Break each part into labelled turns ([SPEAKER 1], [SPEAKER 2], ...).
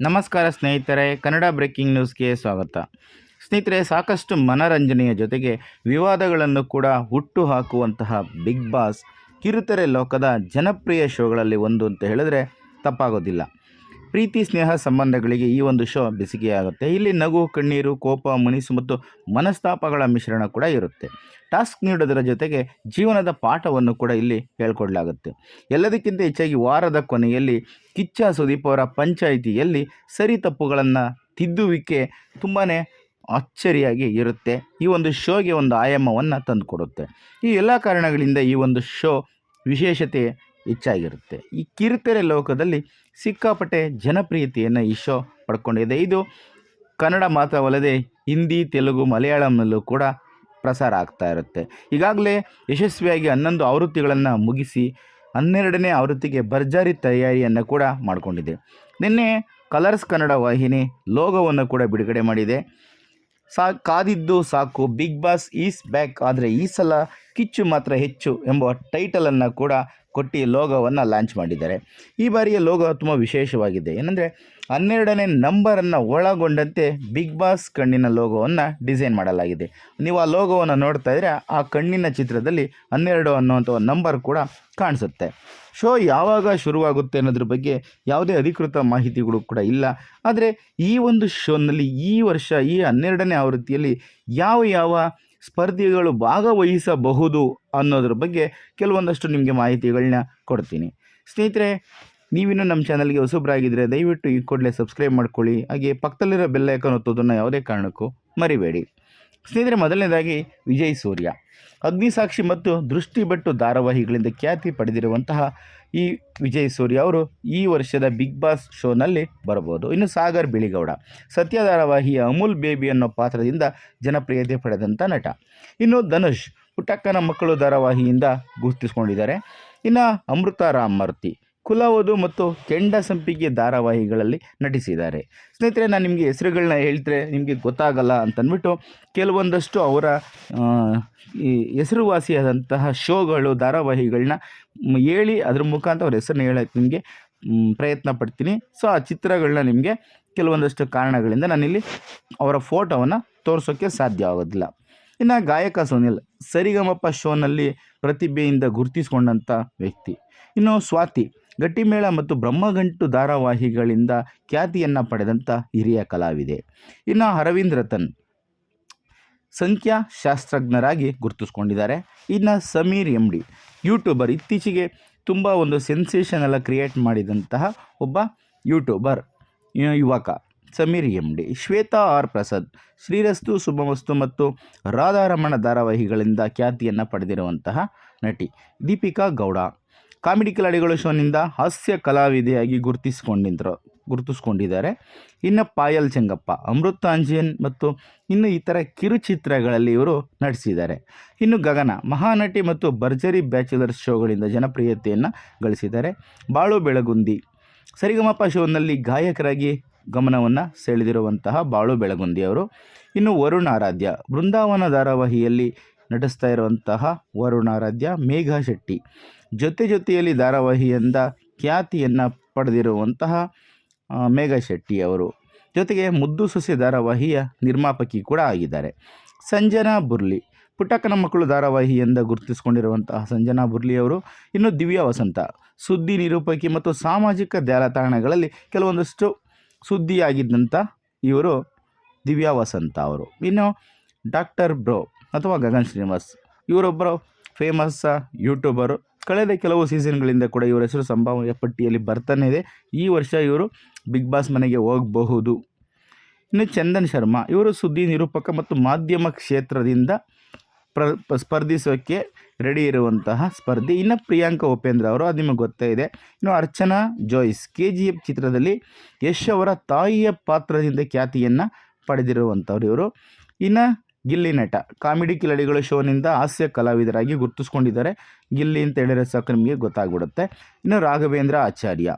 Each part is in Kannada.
[SPEAKER 1] ನಮಸ್ಕಾರ ಸ್ನೇಹಿತರೆ, ಕನ್ನಡ ಬ್ರೇಕಿಂಗ್ ನ್ಯೂಸ್ಗೆ ಸ್ವಾಗತ. ಸ್ನೇಹಿತರೆ, ಸಾಕಷ್ಟು ಮನರಂಜನೆಯ ಜೊತೆಗೆ ವಿವಾದಗಳನ್ನು ಕೂಡ ಹುಟ್ಟು ಹಾಕುವಂತಹ ಬಿಗ್ ಬಾಸ್ ಕಿರುತೆರೆ ಲೋಕದ ಜನಪ್ರಿಯ ಶೋಗಳಲ್ಲಿ ಒಂದು ಅಂತ ಹೇಳಿದ್ರೆ ತಪ್ಪಾಗೋದಿಲ್ಲ. ಪ್ರೀತಿ, ಸ್ನೇಹ ಸಂಬಂಧಗಳಿಗೆ ಈ ಒಂದು ಶೋ ಬೆಸಿಗೆಯಾಗುತ್ತೆ. ಇಲ್ಲಿ ನಗು, ಕಣ್ಣೀರು, ಕೋಪ, ಮುನಿಸು ಮತ್ತು ಮನಸ್ತಾಪಗಳ ಮಿಶ್ರಣ ಕೂಡ ಇರುತ್ತೆ. ಟಾಸ್ಕ್ ನೀಡೋದರ ಜೊತೆಗೆ ಜೀವನದ ಪಾಠವನ್ನು ಕೂಡ ಇಲ್ಲಿ ಹೇಳ್ಕೊಡ್ಲಾಗುತ್ತೆ. ಎಲ್ಲದಕ್ಕಿಂತ ಹೆಚ್ಚಾಗಿ ವಾರದ ಕೊನೆಯಲ್ಲಿ ಕಿಚ್ಚ ಸುದೀಪ್ ಅವರ ಪಂಚಾಯಿತಿಯಲ್ಲಿ ಸರಿ ತಪ್ಪುಗಳನ್ನು ತಿದ್ದುವಿಕೆ ತುಂಬಾ ಅಚ್ಚರಿಯಾಗಿ ಇರುತ್ತೆ. ಈ ಒಂದು ಶೋಗೆ ಒಂದು ಆಯಾಮವನ್ನು ತಂದುಕೊಡುತ್ತೆ. ಈ ಎಲ್ಲ ಕಾರಣಗಳಿಂದ ಈ ಒಂದು ಶೋ ವಿಶೇಷತೆ ಹೆಚ್ಚಾಗಿರುತ್ತೆ. ಈ ಕಿರುತೆರೆ ಲೋಕದಲ್ಲಿ ಸಿಕ್ಕಾಪಟ್ಟೆ ಜನಪ್ರಿಯತೆಯನ್ನು ಈ ಶೋ ಪಡ್ಕೊಂಡಿದೆ. ಇದು ಕನ್ನಡ ಮಾತ್ರವಲ್ಲದೆ ಹಿಂದಿ, ತೆಲುಗು, ಮಲಯಾಳಂನಲ್ಲೂ ಕೂಡ ಪ್ರಸಾರ ಆಗ್ತಾ ಇರುತ್ತೆ. ಈಗಾಗಲೇ ಯಶಸ್ವಿಯಾಗಿ ಹನ್ನೊಂದು ಆವೃತ್ತಿಗಳನ್ನು ಮುಗಿಸಿ ಹನ್ನೆರಡನೇ ಆವೃತ್ತಿಗೆ ಭರ್ಜರಿ ತಯಾರಿಯನ್ನು ಕೂಡ ಮಾಡಿಕೊಂಡಿದೆ. ನಿನ್ನೆ ಕಲರ್ಸ್ ಕನ್ನಡ ವಾಹಿನಿ ಲೋಗೋವನ್ನು ಕೂಡ ಬಿಡುಗಡೆ ಮಾಡಿದೆ. ಸಾ, ಕಾದಿದ್ದು ಸಾಕು. ಬಿಗ್ ಬಾಸ್ ಈಸ್ ಬ್ಯಾಕ್ ಆದರೆ ಈ ಸಲ ಕಿಚ್ಚು ಮಾತ್ರ ಹೆಚ್ಚು ಎಂಬ ಟೈಟಲನ್ನು ಕೂಡ ಕೊಟ್ಟು ಲೋಗೋವನ್ನು ಲಾಂಚ್ ಮಾಡಿದ್ದಾರೆ. ಈ ಬಾರಿಯ ಲೋಗೋ ತುಂಬ ವಿಶೇಷವಾಗಿದೆ. ಏನಂದರೆ ಹನ್ನೆರಡನೇ ನಂಬರನ್ನು ಒಳಗೊಂಡಂತೆ ಬಿಗ್ ಬಾಸ್ ಕಣ್ಣಿನ ಲೋಗೋವನ್ನು ಡಿಸೈನ್ ಮಾಡಲಾಗಿದೆ. ನೀವು ಆ ಲೋಗೋವನ್ನು ನೋಡ್ತಾ ಇದ್ದರೆ ಆ ಕಣ್ಣಿನ ಚಿತ್ರದಲ್ಲಿ ಹನ್ನೆರಡು ಅನ್ನುವಂಥ ನಂಬರ್ ಕೂಡ ಕಾಣಿಸುತ್ತೆ. ಶೋ ಯಾವಾಗ ಶುರುವಾಗುತ್ತೆ ಅನ್ನೋದ್ರ ಬಗ್ಗೆ ಯಾವುದೇ ಅಧಿಕೃತ ಮಾಹಿತಿಗಳು ಕೂಡ ಇಲ್ಲ. ಆದರೆ ಈ ಒಂದು ಶೋನಲ್ಲಿ ಈ ವರ್ಷ, ಈ ಹನ್ನೆರಡನೇ ಆವೃತ್ತಿಯಲ್ಲಿ ಯಾವ ಯಾವ ಸ್ಪರ್ಧಿಗಳು ಭಾಗವಹಿಸಬಹುದು ಅನ್ನೋದ್ರ ಬಗ್ಗೆ ಕೆಲವೊಂದಷ್ಟು ನಿಮಗೆ ಮಾಹಿತಿಗಳನ್ನ ಕೊಡ್ತೀನಿ. ಸ್ನೇಹಿತರೆ, ನೀವಿನ್ನೂ ನಮ್ಮ ಚಾನಲ್ಗೆ ಹೊಸಬ್ರಾಗಿದ್ದರೆ ದಯವಿಟ್ಟು ಈ ಕೂಡಲೇ ಸಬ್ಸ್ಕ್ರೈಬ್ ಮಾಡ್ಕೊಳ್ಳಿ. ಹಾಗೆ ಪಕ್ಕದಲ್ಲಿರೋ ಬೆಲ್ಲೈಕನ್ ಒತ್ತೋದನ್ನು ಯಾವುದೇ ಕಾರಣಕ್ಕೂ ಮರಿಬೇಡಿ. ಸ್ನೇಹಿತರೆ, ಮೊದಲನೇದಾಗಿ ವಿಜಯ್ ಸೂರ್ಯ. ಅಗ್ನಿಸಾಕ್ಷಿ ಮತ್ತು ದೃಷ್ಟಿಬೆಟ್ಟು ಧಾರಾವಾಹಿಗಳಿಂದ ಖ್ಯಾತಿ ಪಡೆದಿರುವಂತಹ ಈ ವಿಜಯ್ ಸೂರ್ಯ ಅವರು ಈ ವರ್ಷದ ಬಿಗ್ ಬಾಸ್ ಶೋನಲ್ಲಿ ಬರಬಹುದು. ಇನ್ನು ಸಾಗರ್ ಬಿಳಿಗೌಡ, ಸತ್ಯ ಧಾರಾವಾಹಿಯ ಅಮೂಲ್ ಬೇಬಿ ಅನ್ನೋ ಪಾತ್ರದಿಂದ ಜನಪ್ರಿಯತೆ ಪಡೆದಂಥ ನಟ. ಇನ್ನು ಧನುಷ್ ಪುಟ್ಟಕ್ಕನ ಮಕ್ಕಳು ಧಾರಾವಾಹಿಯಿಂದ ಗುರುತಿಸ್ಕೊಂಡಿದ್ದಾರೆ. ಇನ್ನು ಅಮೃತ ರಾಮಮೂರ್ತಿ ಕುಲವಧು ಮತ್ತು ಕೆಂಡ ಸಂಪಿಗೆ ಧಾರಾವಾಹಿಗಳಲ್ಲಿ ನಟಿಸಿದ್ದಾರೆ. ಸ್ನೇಹಿತರೆ, ನಾನು ನಿಮಗೆ ಹೆಸರುಗಳನ್ನ ಹೇಳ್ತಾರೆ ನಿಮಗೆ ಗೊತ್ತಾಗಲ್ಲ ಅಂತಂದ್ಬಿಟ್ಟು ಕೆಲವೊಂದಷ್ಟು ಅವರ ಈ ಹೆಸರುವಾಸಿಯಾದಂತಹ ಶೋಗಳು ಧಾರಾವಾಹಿಗಳನ್ನ ಹೇಳಿ ಅದ್ರ ಮುಖಾಂತರ ಅವ್ರ ಹೆಸರನ್ನ ಹೇಳೋಕ್ಕೆ ನಿಮಗೆ ಪ್ರಯತ್ನ ಪಡ್ತೀನಿ. ಸೊ ಆ ಚಿತ್ರಗಳನ್ನ ನಿಮಗೆ ಕೆಲವೊಂದಷ್ಟು ಕಾರಣಗಳಿಂದ ನಾನಿಲ್ಲಿ ಅವರ ಫೋಟೋವನ್ನು ತೋರಿಸೋಕ್ಕೆ ಸಾಧ್ಯ ಆಗೋದಿಲ್ಲ. ಇನ್ನು ಗಾಯಕ ಸುನಿಲ್ ಸರಿಗಮಪ್ಪ ಶೋನಲ್ಲಿ ಪ್ರತಿಭೆಯಿಂದ ಗುರುತಿಸಿಕೊಂಡಂಥ ವ್ಯಕ್ತಿ. ಇನ್ನು ಸ್ವಾತಿ ಗಟ್ಟಿಮೇಳ ಮತ್ತು ಬ್ರಹ್ಮಗಂಟು ಧಾರಾವಾಹಿಗಳಿಂದ ಖ್ಯಾತಿಯನ್ನು ಪಡೆದಂಥ ಹಿರಿಯ ಕಲಾವಿದೆ. ಇನ್ನು ಅರವಿಂದ್ ರತನ್ ಸಂಖ್ಯಾಶಾಸ್ತ್ರಜ್ಞರಾಗಿ ಗುರುತಿಸ್ಕೊಂಡಿದ್ದಾರೆ. ಇನ್ನು ಸಮೀರ್ ಎಂ ಡಿ ಯೂಟ್ಯೂಬರ್. ಇತ್ತೀಚೆಗೆ ತುಂಬ ಒಂದು ಸೆನ್ಸೇಷನೆಲ್ಲ ಕ್ರಿಯೇಟ್ ಮಾಡಿದಂತಹ ಒಬ್ಬ ಯೂಟ್ಯೂಬರ್ ಯುವಕ Sameer M D Shweta R Prasad, Shrirastu Shubhamastu ಮತ್ತು ರಾಧಾರಮಣ ಧಾರಾವಾಹಿಗಳಿಂದ ಖ್ಯಾತಿಯನ್ನು ಪಡೆದಿರುವಂತಹ ನಟಿ ದೀಪಿಕಾ ಗೌಡ. ಕಾಮಿಡಿ ಕಿಲಾಡಿಗಳು ಶೋನಿಂದ ಹಾಸ್ಯ ಕಲಾವಿದೆಯಾಗಿ ಗುರುತಿಸಿಕೊಂಡಿದ್ರು, ಗುರುತಿಸ್ಕೊಂಡಿದ್ದಾರೆ. ಇನ್ನು ಪಾಯಲ್ ಚೆಂಗಪ್ಪ ಅಮೃತಾಂಜನ್ ಮತ್ತು ಇನ್ನು ಇತರ ಕಿರುಚಿತ್ರಗಳಲ್ಲಿ ಇವರು ನಟಿಸಿದ್ದಾರೆ. ಇನ್ನು ಗಗನ, ಮಹಾನಟಿ ಮತ್ತು ಭರ್ಜರಿ ಬ್ಯಾಚುಲರ್ಸ್ ಶೋಗಳಿಂದ ಜನಪ್ರಿಯತೆಯನ್ನು ಗಳಿಸಿದ್ದಾರೆ. ಬಾಳು ಬೆಳಗುಂದಿ, ಸರಿಗಮಪ ಶೋನಲ್ಲಿ ಗಾಯಕರಾಗಿ ಗಮನವನ್ನು ಸೆಳೆದಿರುವಂತಹ ಬಾಳು ಬೆಳಗುಂದಿ ಅವರು. ಇನ್ನು ವರುಣ್ ಆರಾಧ್ಯ, ಬೃಂದಾವನ ಧಾರಾವಾಹಿಯಲ್ಲಿ ನಟಿಸ್ತಾ ಇರುವಂತಹ ವರುಣಾರಾಧ್ಯ ಮೇಘಾ ಶೆಟ್ಟಿ. ಜೊತೆ ಜೊತೆಯಲ್ಲಿ ಧಾರಾವಾಹಿಯಿಂದ ಖ್ಯಾತಿಯನ್ನು ಪಡೆದಿರುವಂತಹ ಶೆಟ್ಟಿ ಅವರು. ಜೊತೆಗೆ ಮುದ್ದು ಸೊಸೆ ಧಾರಾವಾಹಿಯ ನಿರ್ಮಾಪಕಿ ಕೂಡ ಆಗಿದ್ದಾರೆ. ಸಂಜನಾ ಬುರ್ಲಿ. ಪುಟ್ಟಕ್ಕನ ಮಕ್ಕಳು ಧಾರಾವಾಹಿಯಿಂದ ಗುರುತಿಸಿಕೊಂಡಿರುವಂತಹ ಸಂಜನಾ ಬುರ್ಲಿ ಅವರು, ಇನ್ನು ದಿವ್ಯಾ ವಸಂತ. ಸುದ್ದಿ ನಿರೂಪಕಿ ಮತ್ತು ಸಾಮಾಜಿಕ ಜಾಲತಾಣಗಳಲ್ಲಿ ಕೆಲವೊಂದಷ್ಟು ಸುದ್ದಿಯಾಗಿದ್ದಂಥ ಇವರು ದಿವ್ಯಾ ವಸಂತ ಅವರು. ಇನ್ನು ಡಾಕ್ಟರ್ ಬ್ರೋ ಅಥವಾ ಗಗನ್ ಶ್ರೀನಿವಾಸ್, ಇವರೊಬ್ಬರು ಫೇಮಸ್ ಯೂಟ್ಯೂಬರು. ಕಳೆದ ಕೆಲವು ಸೀಸನ್ಗಳಿಂದ ಕೂಡ ಇವರ ಹೆಸರು ಸಂಭಾವ್ಯ ಪಟ್ಟಿಯಲ್ಲಿ ಬರ್ತಾನೆ ಇದೆ. ಈ ವರ್ಷ ಇವರು ಬಿಗ್ ಬಾಸ್ ಮನೆಗೆ ಹೋಗಬಹುದು. ಇನ್ನು ಚಂದನ್ ಶರ್ಮಾ, ಇವರು ಸುದ್ದಿ ನಿರೂಪಕ ಮತ್ತು ಮಾಧ್ಯಮ ಕ್ಷೇತ್ರದಿಂದ ಪ್ರ ಸ್ಪರ್ಧಿಸೋಕ್ಕೆ ರೆಡಿ ಇರುವಂತಹ ಸ್ಪರ್ಧಿ. ಇನ್ನು ಪ್ರಿಯಾಂಕಾ ಉಪೇಂದ್ರ ಅವರು, ಅದು ನಿಮಗೆ ಗೊತ್ತೇ ಇದೆ. ಇನ್ನು Archana Jois K G F ಚಿತ್ರದಲ್ಲಿ ಯಶ್ ಅವರ ತಾಯಿಯ ಪಾತ್ರದಿಂದ ಖ್ಯಾತಿಯನ್ನು ಪಡೆದಿರುವಂಥವ್ರು ಇವರು. ಇನ್ನು ಗಿಲ್ಲಿ ನಟ. ಕಾಮಿಡಿ ಕಿಲಾಡಿಗಳು ಶೋನಿಂದ ಹಾಸ್ಯ ಕಲಾವಿದರಾಗಿ ಗುರುತಿಸ್ಕೊಂಡಿದ್ದಾರೆ. ಗಿಲ್ಲಿ ಅಂತ ಹೇಳಿದ್ರೆ ಸಾಕು ನಿಮಗೆ ಗೊತ್ತಾಗ್ಬಿಡುತ್ತೆ. ಇನ್ನು ರಾಘವೇಂದ್ರ ಆಚಾರ್ಯ.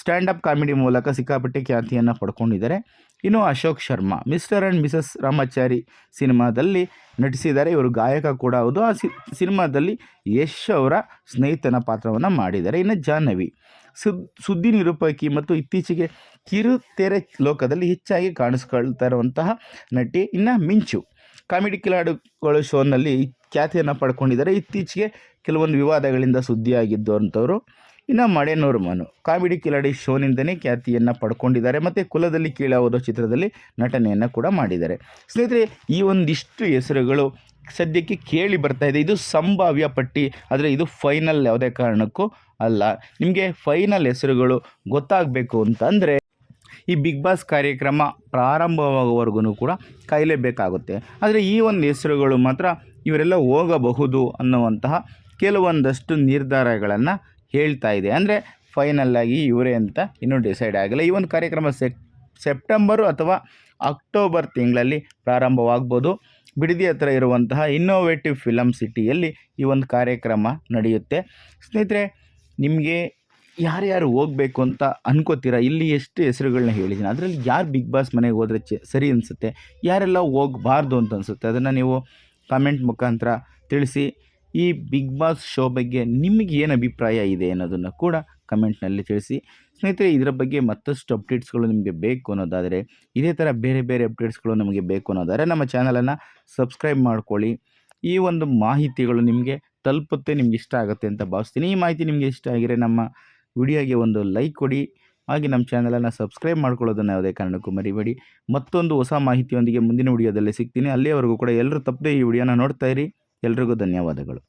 [SPEAKER 1] ಸ್ಟ್ಯಾಂಡಪ್ ಕಾಮಿಡಿ ಮೂಲಕ ಸಿಕ್ಕಾಪಟ್ಟೆ ಖ್ಯಾತಿಯನ್ನು ಪಡ್ಕೊಂಡಿದ್ದಾರೆ. ಇನ್ನು Ashok Sharma. Mr and Mrs Ramachari ಸಿನಿಮಾದಲ್ಲಿ ನಟಿಸಿದ್ದಾರೆ. ಇವರು ಗಾಯಕ ಕೂಡ ಹೌದು. ಆ ಸಿನಿಮಾದಲ್ಲಿ ಯಶ್ ಅವರ ಸ್ನೇಹಿತನ ಪಾತ್ರವನ್ನು ಮಾಡಿದ್ದಾರೆ. ಇನ್ನು ಜಾಹ್ನವಿ. ಸುದ್, ಸುದ್ದಿ ನಿರೂಪಕಿ ಮತ್ತು ಇತ್ತೀಚೆಗೆ ಕಿರುತೆರೆ ಲೋಕದಲ್ಲಿ ಹೆಚ್ಚಾಗಿ ಕಾಣಿಸ್ಕೊಳ್ತಾ ಇರುವಂತಹ ನಟಿ. ಇನ್ನು ಮಿಂಚು. ಕಾಮಿಡಿ ಕಿಲಾಡಿಗಳು ಶೋನಲ್ಲಿ ಖ್ಯಾತಿಯನ್ನು ಪಡ್ಕೊಂಡಿದ್ದಾರೆ. ಇತ್ತೀಚೆಗೆ ಕೆಲವೊಂದು ವಿವಾದಗಳಿಂದ ಸುದ್ದಿಯಾಗಿದ್ದು ಅಂಥವ್ರು. ಇನ್ನು ಮಡೆನೂರು ಮನು, ಕಾಮಿಡಿ ಕಿಲಾಡಿ ಶೋನಿಂದನೇ ಖ್ಯಾತಿಯನ್ನು ಪಡ್ಕೊಂಡಿದ್ದಾರೆ. ಮತ್ತು ಕುಲದಲ್ಲಿ ಕೀಳಾವುದೋ ಚಿತ್ರದಲ್ಲಿ ನಟನೆಯನ್ನು ಕೂಡ ಮಾಡಿದ್ದಾರೆ. ಸ್ನೇಹಿತರೆ, ಈ ಒಂದಿಷ್ಟು ಹೆಸರುಗಳು ಸದ್ಯಕ್ಕೆ ಕೇಳಿ ಬರ್ತಾ ಇದೆ. ಇದು ಸಂಭಾವ್ಯ ಪಟ್ಟಿ, ಆದರೆ ಇದು ಫೈನಲ್ ಯಾವುದೇ ಕಾರಣಕ್ಕೂ ಅಲ್ಲ. ನಿಮಗೆ ಫೈನಲ್ ಹೆಸರುಗಳು ಗೊತ್ತಾಗಬೇಕು ಅಂತಂದರೆ ಈ ಬಿಗ್ ಬಾಸ್ ಕಾರ್ಯಕ್ರಮ ಪ್ರಾರಂಭವಾಗುವವರೆಗೂ ಕೂಡ ಕಾಯಲೇಬೇಕಾಗುತ್ತೆ. ಆದರೆ ಈ ಒಂದು ಹೆಸರುಗಳು ಮಾತ್ರ ಇವರೆಲ್ಲ ಹೋಗಬಹುದು ಅನ್ನುವಂತಹ ಕೆಲವೊಂದಷ್ಟು ನಿರ್ಧಾರಗಳನ್ನು ಹೇಳ್ತಾ ಇದೆ. ಅಂದರೆ ಫೈನಲ್ಲಾಗಿ ಇವರೇ ಅಂತ ಇನ್ನೂ ಡಿಸೈಡ್ ಆಗಿಲ್ಲ. ಈ ಒಂದು ಕಾರ್ಯಕ್ರಮ ಸೆಪ್ಟೆಂಬರ್ ಸೆಪ್ಟೆಂಬರು ಅಥವಾ ಅಕ್ಟೋಬರ್ ತಿಂಗಳಲ್ಲಿ ಪ್ರಾರಂಭವಾಗ್ಬೋದು. ಬಿಡದಿ ಹತ್ರ ಇರುವಂತಹ ಇನ್ನೋವೇಟಿವ್ ಫಿಲಮ್ ಸಿಟಿಯಲ್ಲಿ ಈ ಒಂದು ಕಾರ್ಯಕ್ರಮ ನಡೆಯುತ್ತೆ. ಸ್ನೇಹಿತರೆ, ನಿಮಗೆ ಯಾರ್ಯಾರು ಹೋಗ್ಬೇಕು ಅಂತ ಅನ್ಕೋತೀರಾ? ಇಲ್ಲಿ ಎಷ್ಟು ಹೆಸರುಗಳನ್ನ ಹೇಳಿದ್ದೀನಿ. ಅದರಲ್ಲಿ ಯಾರು ಬಿಗ್ ಬಾಸ್ ಮನೆಗೆ ಹೋದ್ರೆ ಚ, ಸರಿ ಅನಿಸುತ್ತೆ? ಯಾರೆಲ್ಲ ಹೋಗಬಾರ್ದು ಅಂತ ಅನಿಸುತ್ತೆ? ಅದನ್ನು ನೀವು ಕಮೆಂಟ್ ಮುಖಾಂತರ ತಿಳಿಸಿ. ಈ ಬಿಗ್ ಬಾಸ್ ಶೋ ಬಗ್ಗೆ ನಿಮಗೆ ಏನು ಅಭಿಪ್ರಾಯ ಇದೆ ಅನ್ನೋದನ್ನು ಕೂಡ ಕಮೆಂಟ್ನಲ್ಲಿ ತಿಳಿಸಿ. ಸ್ನೇಹಿತರೆ, ಇದರ ಬಗ್ಗೆ ಮತ್ತಷ್ಟು ಅಪ್ಡೇಟ್ಸ್ಗಳು ನಿಮಗೆ ಬೇಕು ಅನ್ನೋದಾದರೆ, ಇದೇ ಥರ ಬೇರೆ ಬೇರೆ ಅಪ್ಡೇಟ್ಸ್ಗಳು ನಮಗೆ ಬೇಕು ಅನ್ನೋದಾದರೆ, ನಮ್ಮ ಚಾನಲನ್ನು ಸಬ್ಸ್ಕ್ರೈಬ್ ಮಾಡ್ಕೊಳ್ಳಿ. ಈ ಒಂದು ಮಾಹಿತಿಗಳು ನಿಮಗೆ ತಲುಪುತ್ತೆ, ನಿಮ್ಗೆ ಇಷ್ಟ ಆಗುತ್ತೆ ಅಂತ ಭಾವಿಸ್ತೀನಿ. ಈ ಮಾಹಿತಿ ನಿಮಗೆ ಇಷ್ಟ ಆಗಿದ್ರೆ ನಮ್ಮ ವಿಡಿಯೋಗೆ ಒಂದು ಲೈಕ್ ಕೊಡಿ. ಹಾಗೆ ನಮ್ಮ ಚಾನಲನ್ನು ಸಬ್ಸ್ಕ್ರೈಬ್ ಮಾಡ್ಕೊಳ್ಳೋದನ್ನು ಯಾವುದೇ ಕಾರಣಕ್ಕೂ ಮರಿಬೇಡಿ. ಮತ್ತೊಂದು ಹೊಸ ಮಾಹಿತಿಯೊಂದಿಗೆ ಮುಂದಿನ ವಿಡಿಯೋದಲ್ಲಿ ಸಿಗ್ತೀನಿ. ಅಲ್ಲಿಯವರೆಗೂ ಕೂಡ ಎಲ್ಲರೂ ತಪ್ಪದೆ ಈ ವಿಡಿಯೋನ ನೋಡ್ತಾ ಇರಿ. ಎಲ್ರಿಗೂ ಧನ್ಯವಾದಗಳು.